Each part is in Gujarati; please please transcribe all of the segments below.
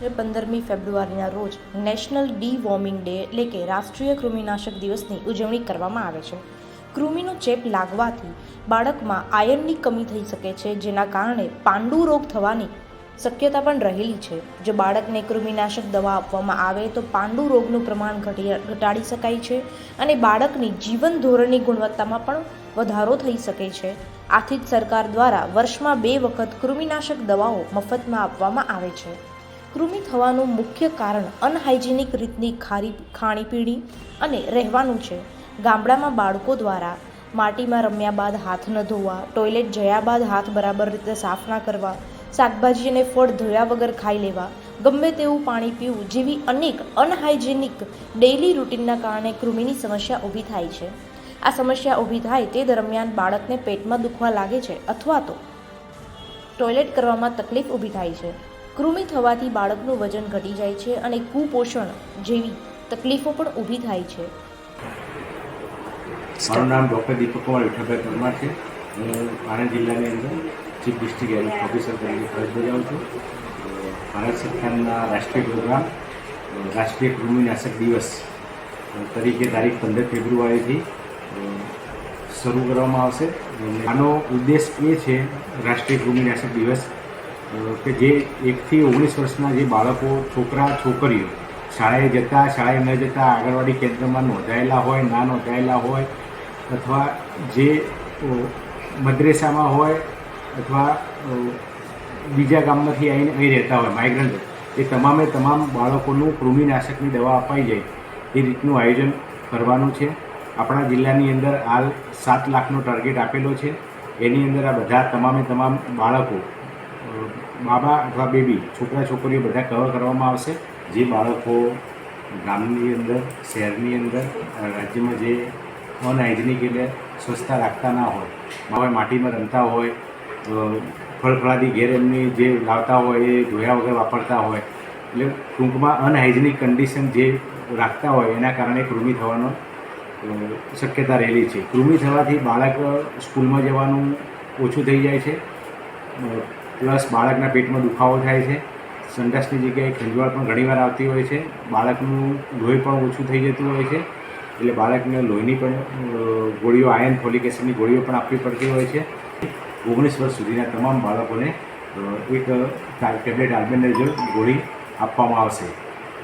પંદરમી ફેબ્રુઆરીના રોજ નેશનલ ડી વોર્મિંગ ડે એટલે કે રાષ્ટ્રીય કૃમિનાશક દિવસની ઉજવણી કરવામાં આવે છે. કૃમિનો ચેપ લાગવાથી બાળકમાં આયર્નની કમી થઈ શકે છે, જેના કારણે પાંડુ રોગ થવાની શક્યતા પણ રહેલી છે. જો બાળકને કૃમિનાશક દવા આપવામાં આવે તો પાંડુ રોગનું પ્રમાણ ઘટી ઘટાડી શકાય છે અને બાળકની જીવન ધોરણની ગુણવત્તામાં પણ વધારો થઈ શકે છે. આથી જ સરકાર દ્વારા વર્ષમાં બે વખત કૃમિનાશક દવાઓ મફતમાં આપવામાં આવે છે. કૃમિ થવાનું મુખ્ય કારણ અનહાઇજેનિક રીતની ખારી ખાણીપીણી અને રહેવાનું છે. ગામડામાં બાળકો દ્વારા માટીમાં રમ્યા બાદ હાથ ન ધોવા, ટોયલેટ જયા બાદ હાથ બરાબર રીતે સાફ ના કરવા, શાકભાજી અને ફળ ધોયા વગર ખાઈ લેવા, ગમે તેવું પાણી પીવું જેવી અનેક અનહાઇજેનિક ડેઇલી રૂટીનના કારણે કૃમિની સમસ્યા ઊભી થાય છે. આ સમસ્યા ઊભી થાય તે દરમિયાન બાળકને પેટમાં દુખવા લાગે છે અથવા તો ટોયલેટ કરવામાં તકલીફ ઊભી થાય છે. કૃમિ થવાથી બાળકનું વજન ઘટી જાય છે અને કુપોષણ જેવી તકલીફો પણ ઊભી થાય છે. મારું નામ ડૉક્ટર દીપક કુમાર વિઠ્ઠલભાઈ પરમાર છે. હું આણંદ જિલ્લાની અંદર ચીફ ડિસ્ટ્રિક્ટ હેલ્થ ઓફિસર તરીકે ફરજ બજાવું છું. ભારત સરકારના રાષ્ટ્રીય પ્રોગ્રામ રાષ્ટ્રીય કૃમિનાશક દિવસ તરીકે તારીખ પંદર ફેબ્રુઆરીથી શરૂ કરવામાં આવશે. આનો ઉદ્દેશ એ છે રાષ્ટ્રીય કૃમિનાશક દિવસ કે જે એકથી ઓગણીસ વર્ષના જે બાળકો, છોકરા, છોકરીઓ શાળાએ જતા, શાળાએ ન જતા, આંગણવાડી કેન્દ્રમાં નોંધાયેલા હોય, ના નોંધાયેલા હોય, અથવા જે મદ્રેસામાં હોય, અથવા બીજા ગામમાંથી આવીને અહીં રહેતા હોય માઇગ્રન્ટ એ તમામે તમામ બાળકોનું કૃમિનાશકની દવા અપાઈ જાય, એ રીતનું આયોજન કરવાનું છે. આપણા જિલ્લાની અંદર હાલ સાત લાખનો ટાર્ગેટ આપેલો છે. એની અંદર આ બધા તમામે તમામ બાળકો બાબા અથવા બેબી, છોકરા, છોકરીઓ બધા કવર કરવામાં આવશે. જે બાળકો ગામની અંદર, શહેરની અંદર રાજ્યમાં જે અનહાઇજેનિક એટલે સ્વચ્છતા રાખતા ના હોય બાબા માટીમાં રમતા હોય ફળફળાદી ઘેર એમની જે લાવતા હોય, એ ધોયા વગર વાપરતા હોય, એટલે ટૂંકમાં અનહાઇજેનિક કન્ડિશન જે રાખતા હોય, એના કારણે કૃમિ થવાનો શક્યતા રહેલી છે. કૃમિ થવાથી બાળક સ્કૂલમાં જવાનું ઓછું થઈ જાય છે. પ્લસ બાળકના પેટમાં દુખાવો થાય છે. સંડાસની જગ્યાએ ખંજવાળ પણ ઘણીવાર આવતી હોય છે. બાળકનું લોહી પણ ઓછું થઈ જતું હોય છે. એટલે બાળકને લોહીની પણ ગોળીઓ, આયન ફોલિક એસિડની ગોળીઓ પણ આપવી પડતી હોય છે. ઓગણીસ વર્ષ સુધીના તમામ બાળકોને એક ટેબ્લેટ આલ્બેન્ડાઝોલ ગોળી આપવામાં આવશે.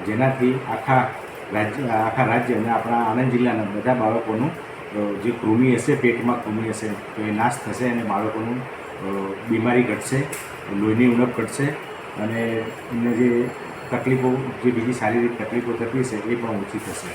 જેનાથી આખા રાજ્ય આખા રાજ્ય અને આપણા આણંદ જિલ્લાના બધા બાળકોનું જે કૃમિ હશે, પેટમાં કૃમિ હશે, તો એ નાશ થશે અને બાળકોનું બીમારી ઘટશે, લોહીની ઉણપ ઘટશે અને એમને જે તકલીફો, જે બીજી શારીરિક તકલીફો થતી હશે, એ પણ ઓછી થશે.